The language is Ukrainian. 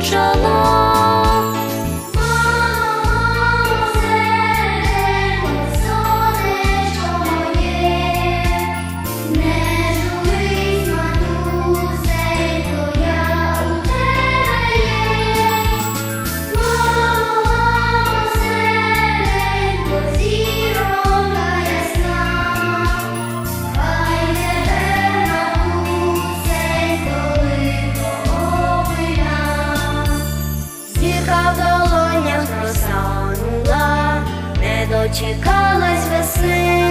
着了。дочекалась весни.